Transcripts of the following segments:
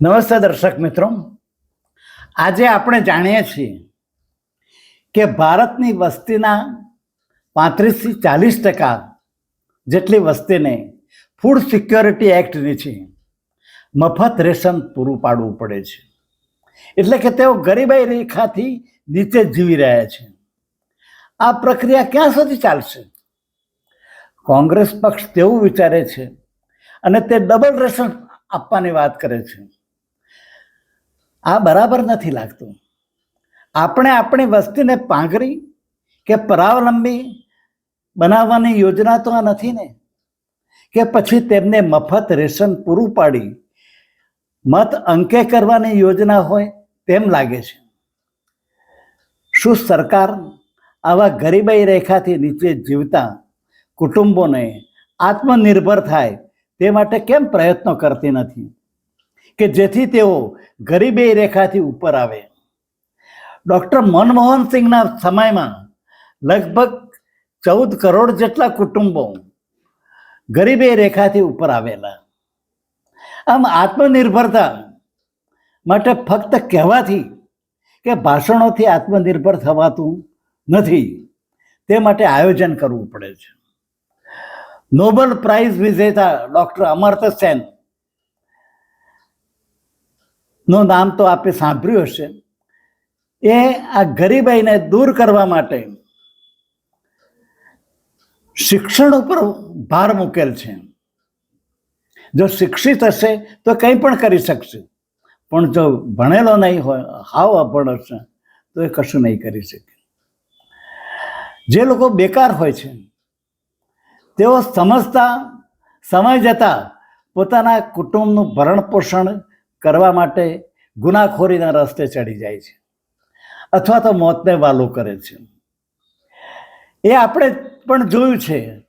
નમસ્તે દર્શક મિત્રો. આજે આપણે જાણીએ છીએ કે ભારતની વસ્તીના પાંત્રીસથી ચાલીસ ટકા જેટલી વસ્તીને ફૂડ સિક્યોરિટી એક્ટ નીચે મફત રેશન પૂરું પાડવું પડે છે. એટલે કે તેઓ ગરીબાઈ રેખાથી નીચે જીવી રહ્યા છે. આ પ્રક્રિયા ક્યાં સુધી ચાલશે? કોંગ્રેસ પક્ષ તેવું વિચારે છે અને તે ડબલ રેશન આપવાની વાત કરે છે. આ બરાબર નથી લાગતું. આપણે આપણી વસ્તીને પાંગરી કે પરાવલંબી બનાવવાની યોજના તો આ નથી ને? કે પછી તેમને મફત રેશન પૂરું પાડી મત અંકે કરવાની યોજના હોય તેમ લાગે છે. શું સરકાર આવા ગરીબાઈ રેખાથી નીચે જીવતા કુટુંબોને આત્મનિર્ભર થાય તે માટે કેમ પ્રયત્નો કરતી નથી? કે જેથી તેઓ ગરીબી રેખાથી ઉપર આવે. ડૉક્ટર મનમોહન સિંહના સમયમાં લગભગ ચૌદ કરોડ જેટલા કુટુંબો ગરીબી રેખાથી ઉપર આવેલા. આમ આત્મનિર્ભરતા માટે ફક્ત કહેવાથી કે ભાષણોથી આત્મનિર્ભર થવાતું નથી, તે માટે આયોજન કરવું પડે છે. નોબલ પ્રાઇઝ વિજેતા ડૉક્ટર અમર્ત સેન નું નામ તો આપે સાંભળ્યું હશે. એ આ ગરીબાઈને દૂર કરવા માટે શિક્ષણ ઉપર ભાર મૂકેલ છે. જો શિક્ષિત હશે તો કંઈ પણ કરી શકશે. પણ જો ભણેલો નહીં હોય, હાવ અભણ હશે, તો એ કશું નહીં કરી શકે. જે લોકો બેકાર હોય છે, તેઓ સમજતા, સમય જતાં પોતાના કુટુંબનું ભરણ પોષણ કરવા માટે ગુનાખોરીના રસ્તે ચડી જાય છે. અથવા તો મોતને વાલું કરે છે. એ આપણે પણ જોયું છે.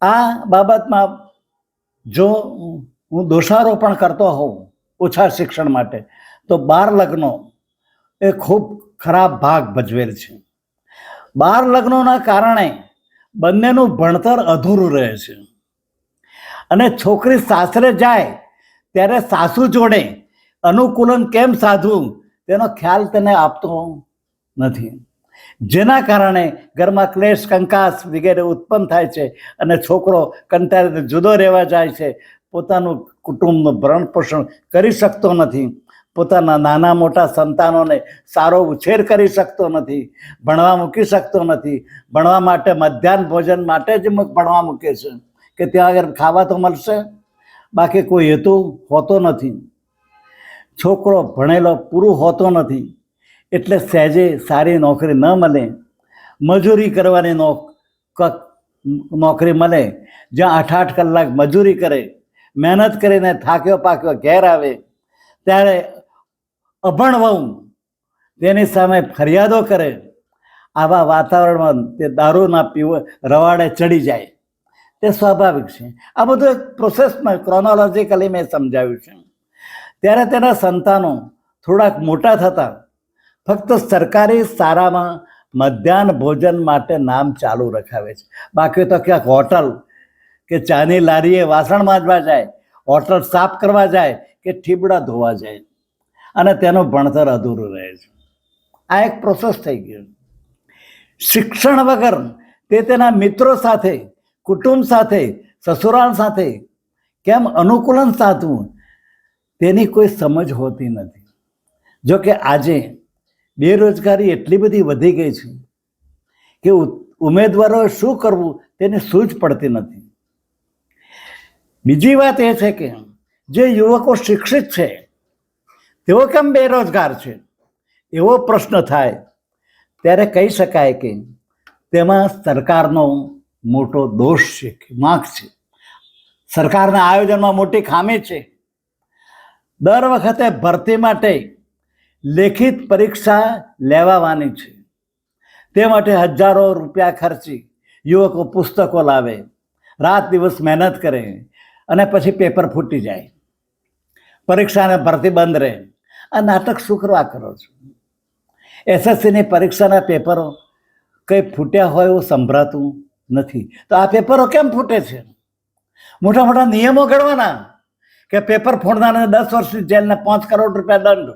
આ બાબતમાં જો હું દોષારોપણ કરતો હોઉં ઓછા શિક્ષણ માટે, તો બાર લગ્નો એ ખૂબ ખરાબ ભાગ ભજવેલ છે. બાર લગ્નોના કારણે બંનેનું ભણતર અધૂરું રહે છે. અને છોકરી સાસરે જાય ત્યારે સાસુ જોડે અનુકૂલન કેમ સાધવું તેનો ખ્યાલ તેને આપતો નથી. જેના કારણે ઘરમાં ક્લેશ, કંકાસ વગેરે ઉત્પન્ન થાય છે અને છોકરો કંટાળીને જુદો રહેવા જાય છે. પોતાનું કુટુંબનું ભરણ પોષણ કરી શકતો નથી. પોતાના નાના મોટા સંતાનોને સારો ઉછેર કરી શકતો નથી. ભણવા મૂકી શકતો નથી. ભણવા માટે મધ્યાહન ભોજન માટે જ ભણવા મૂકે છે. કે ત્યાં આગળ ખાવા તો મળશે? બાકી કોઈ હેતુ હોતો નથી. છોકરો ભણેલો પૂરું હોતો નથી. એટલે સહેજે સારી નોકરી ન મળે. મજૂરી કરવાની નોકરી મળે. જ્યાં આઠ આઠ કલાક મજૂરી કરે, મહેનત કરીને થાક્યો પાક્યો ઘેર આવે, ત્યારે અભણ વહુ તેની સામે ફરિયાદો કરે. આવા વાતાવરણમાં તે દારૂના પીવો, રવાડે ચડી જાય. તે સ્વાભાવિક છે. આ બધું એક પ્રોસેસમાં ક્રોનોલોજીકલી મેં સમજાવ્યું છે. ત્યારે તેના સંતાનો થોડાક મોટા થતા ફક્ત સરકારી શાળામાં મધ્યાહન ભોજન માટે નામ ચાલુ રખાવે છે. બાકી તો ક્યાંક હોટલ કે ચાની લારીએ વાસણ માંજવા જાય, હોટલ સાફ કરવા જાય કે ઠીબડા ધોવા જાય. અને તેનું ભણતર અધૂરું રહે છે. આ એક પ્રોસેસ થઈ ગયો. શિક્ષણ વગર તે તેના મિત્રો સાથે કુટુંબ સાથે, સસુરાલ સાથે, કેમ અનુકૂલન સાધવું, તેની કોઈ સમજ હોતી નથી. જો કે આજે બેરોજગારી એટલી બધી વધી ગઈ છે કે ઉમેદવારોએ શું કરવું તેની સૂઝ પડતી નથી. બીજી વાત એ છે કે જે યુવકો શિક્ષિત છે, તેઓ કેમ બેરોજગાર છે? એવો પ્રશ્ન થાય. ત્યારે કહી શકાય કે તેમાં સરકારનો મોટો દોષ છે કે વાંક છે. સરકારના આયોજનમાં મોટી ખામી છે. દર વખતે ભરતી માટે લેખિત પરીક્ષા લેવાવાની છે. તે માટે હજારો રૂપિયા ખર્ચી યુવકો પુસ્તકો લાવે, રાત દિવસ મહેનત કરે અને પછી પેપર ફૂટી જાય. પરીક્ષાને ભરતી બંધ રહે. આ નાટક શું કરવા કરો છો? એસએસસીની પરીક્ષાના પેપરો કંઈ ફૂટ્યા હોય એવું સંભળાતું? નથી. તો આ પેપરો કેમ ફૂટે છે? મોટા મોટા નિયમો ઘડવાના. કે પેપર ફોડનારને દસ વર્ષની જેલને પાંચ કરોડ રૂપિયા દંડ.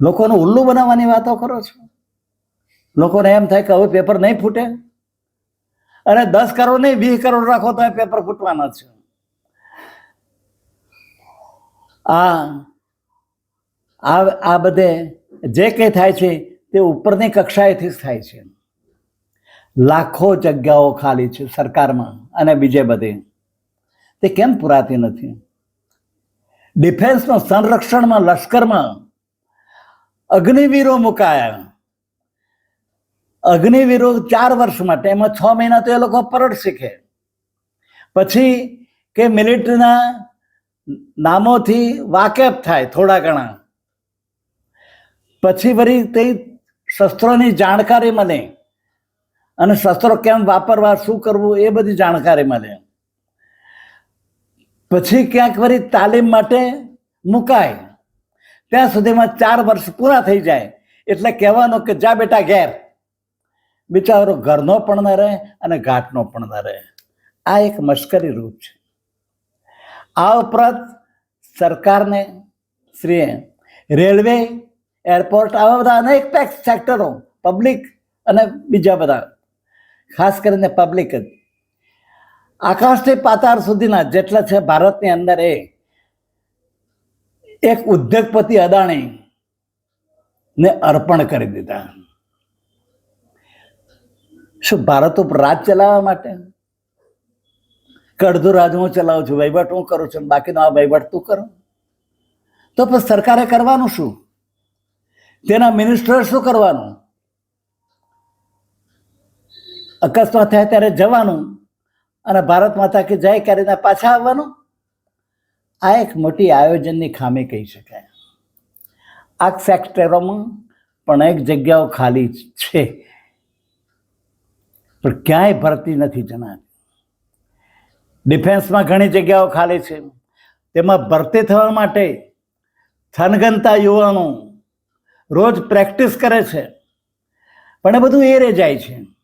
લોકોને ઉલ્લુ બનાવવાની વાતો કરો છો? લોકોને એમ થાય કે હવે પેપર નહીં ફૂટે? અરે દસ કરોડ નહીં, વીસ કરોડ રાખો તો પેપર ફૂટવાના છે. આ આ બધે જે કંઈ થાય છે તે ઉપરની કક્ષાએથી જ થાય છે. લાખો જગ્યાઓ ખાલી છે સરકારમાં અને બીજે બધે. તે કેમ પુરાતી નથી? ડિફેન્સમાં, સંરક્ષણમાં, લશ્કરમાં અગ્નિવીરો મુકાયા. અગ્નિવીરો ચાર વર્ષ માટે, એમાં છ મહિના તો એ લોકો પરડ શીખે. પછી કે મિલિટરીના નામોથી વાકેફ થાય થોડા ઘણા. પછી વળી તે શસ્ત્રોની જાણકારી મળે. અને શસ્ત્રો કેમ વાપરવા, શું કરવું, એ બધી જાણકારી મળે. પછી ક્યાંક વળી તાલીમ માટે મુકાય. ત્યાં સુધીમાં ચાર વર્ષ પૂરા થઈ જાય. એટલે કહેવાનું કે, જા બેટા ઘેર. બિચારો ઘરનો પણ ન રહે અને ઘાટનો પણ ન રહે. આ એક મશ્કરી રૂપ છે. આ ઉપરાંત સરકારને, શ્રીએ રેલવે, એરપોર્ટ, આવા બધા અનેક ટેક્સ સેક્ટરો પબ્લિક અને બીજા બધા ખાસ કરીને પબ્લિક જ. આકાશથી પાતાળ સુધીના જેટલા છે ભારતની અંદર એ એક ઉદ્યોગપતિ અદાણી ને અર્પણ કરી દીધા. શું ભારત ઉપર રાજ ચલાવવા માટે? કડધું રાજ હું ચલાવું છું, વહીવટ હું કરું છું, બાકીનો આ વહીવટ તું કરો. તો પછી સરકારે કરવાનું શું? તેના મિનિસ્ટર શું કરવાનું? અકસ્માત થાય ત્યારે જવાનું અને ભારત માતા કે જય કરીને પાછા આવવાનું. આ એક મોટી આયોજનની ખામી કહી શકાય. આ સેક્ટરોમાં પણ એક જગ્યાઓ ખાલી છે. પણ ક્યાંય ભરતી નથી જણાતી ડિફેન્સમાં ઘણી જગ્યાઓ ખાલી છે. તેમાં ભરતી થવા માટે થનગનતા યુવાનો રોજ પ્રેક્ટિસ કરે છે. પણ એ બધું એરે જાય છે.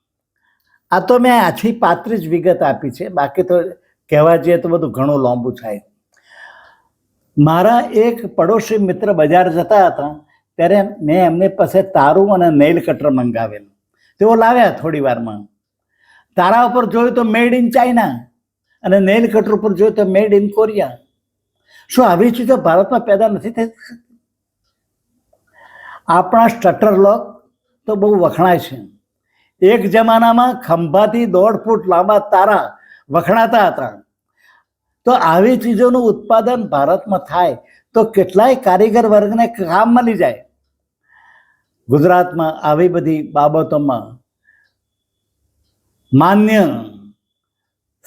આ તો મેં આછી પાત્રી જ વિગત આપી છે. બાકી તો કહેવા જઈએ તો બધું ઘણું લાંબુ થાય. મારા એક પડોશી મિત્ર બજાર જતા હતા, ત્યારે મેં એમની પાસે તારું અને નેઇલ કટર મંગાવેલું. તેઓ લાવ્યા થોડી વારમાં. તારા ઉપર જોયું તો મેડ ઇન ચાઇના અને નેઇલ કટર ઉપર જોયું તો મેડ ઇન કોરિયા શું આવી ચીજો ભારતમાં પેદા નથી થઈ આપણા સ્ટટર લોક તો બહુ વખણાય છે. એક જમાનામાં ખંભાથી દોઢ ફૂટ લાંબા તારા વખણાતા હતા. તો આવી ચીજોનું ઉત્પાદન ભારતમાં થાય તો કેટલાય કારીગર વર્ગને કામ મળી જાય. ગુજરાતમાં આવી બધી બાબતોમાં માન્ય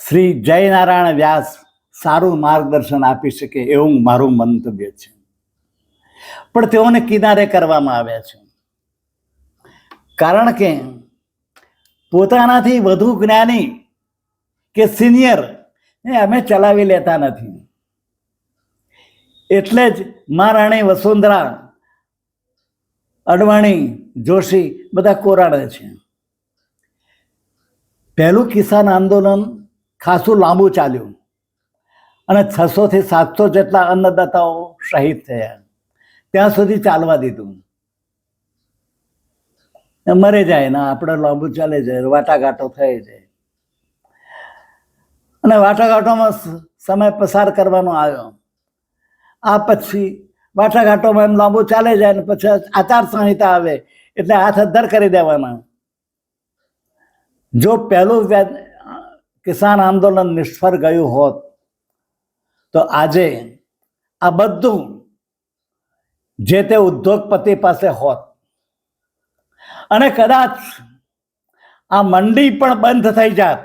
શ્રી જયનારાયણ વ્યાસ સારું માર્ગદર્શન આપી શકે એવું મારું મંતવ્ય છે. પણ તેઓને કિનારે કરવામાં આવ્યા છે. કારણ કે પોતાનાથી વધુ જ્ઞાની કે સિનિયર એ અમે ચલાવી લેતા નથી. એટલે જ મહારાણી વસુંધરા, અડવાણી, જોશી બધા કોરાડે છે. પહેલું કિસાન આંદોલન ખાસું લાંબુ ચાલ્યું અને છસોથી સાતસો જેટલા અન્નદાતાઓ શહીદ થયા. ત્યાં સુધી ચાલવા દીધું. મરી જાય ને આપણે લાંબુ ચાલે જાય વાટાઘાટો થઈ જાય અને વાટાઘાટોમાં સમય પસાર કરવાનો આવ્યો. આ પછી વાટાઘાટોમાં એમ લાંબુ ચાલે જાય ને પછી આચાર સંહિતા આવે, એટલે હાથ અદ્ધર કરી દેવાના. જો પહેલું કિસાન આંદોલન નિષ્ફળ ગયું હોત, તો આજે આ બધું જે તે ઉદ્યોગપતિ પાસે હોત અને કદાચ આ મંડી પણ બંધ થઈ જાત.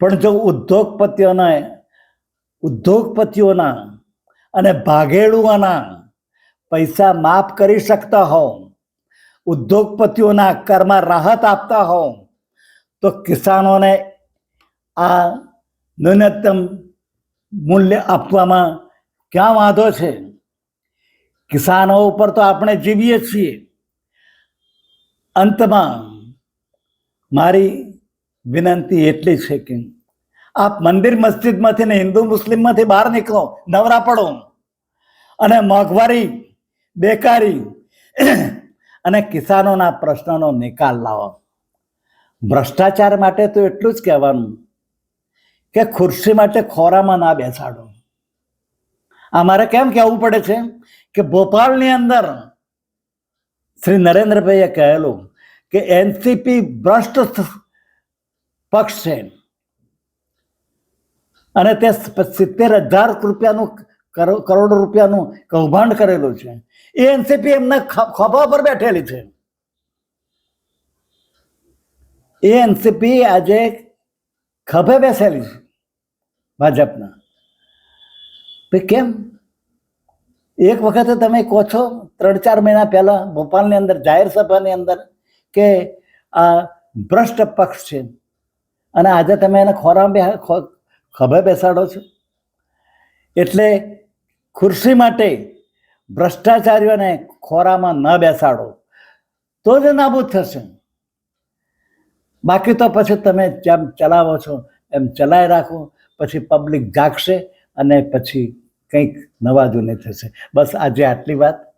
પણ જો ઉદ્યોગપતિઓને, ઉદ્યોગપતિઓના અને ભાગેડુઓના પૈસા માફ કરી શકતા હો ઉદ્યોગપતિઓના કરમાં રાહત આપતા હો તો કિસાનોને આ ન્યૂનતમ મૂલ્ય આપવામાં ક્યાં વાંધો છે? કિસાનો ઉપર તો આપણે જીવીએ છીએ. અંતમાં મારી વિનંતી એટલી છે કે આપ મંદિર મસ્જિદમાંથી ને હિન્દુ મુસ્લિમમાંથી બહાર નીકળો, નવરા પડો. અને મોંઘવારી, બેકારી અને કિસાનોના પ્રશ્નનો નિકાલ લાવો. ભ્રષ્ટાચાર માટે તો એટલું જ કહેવાનું કે ખુરશી માટે ખોરામાં ના બેસાડો. અમારે કેમ કહેવું પડે છે કે ભોપાલની અંદર શ્રી નરેન્દ્રભાઈએ કહેલું કે એનસીપી ભ્રષ્ટ પક્ષ છે અને તે સિત્તેર હજાર રૂપિયાનું કરો- કરોડ રૂપિયાનું કૌભાંડ કરેલું છે એ એનસીપી એમના ખભા પર બેઠેલી છે એ એનસીપી આજે ખભે બેસેલી છે ભાજપના કેમ એક વખતે તમે કહો છો, ત્રણ ચાર મહિના પહેલા ભોપાલની અંદર, જાહેર સભાની અંદર, કે આ ભ્રષ્ટ પક્ષ છે. અને આજે તમે એને ખોરામાં બે ખભે બેસાડો છો. એટલે ખુરશી માટે ભ્રષ્ટાચારીઓને ખોરામાં ન બેસાડો. તો જ નાબૂદ થશે. બાકી તો પછી તમે જેમ ચલાવો છો, એમ ચલાવી રાખો. પછી પબ્લિક જાગશે અને પછી કંઈક નવા જૂની થશે. બસ આજે આટલી વાત.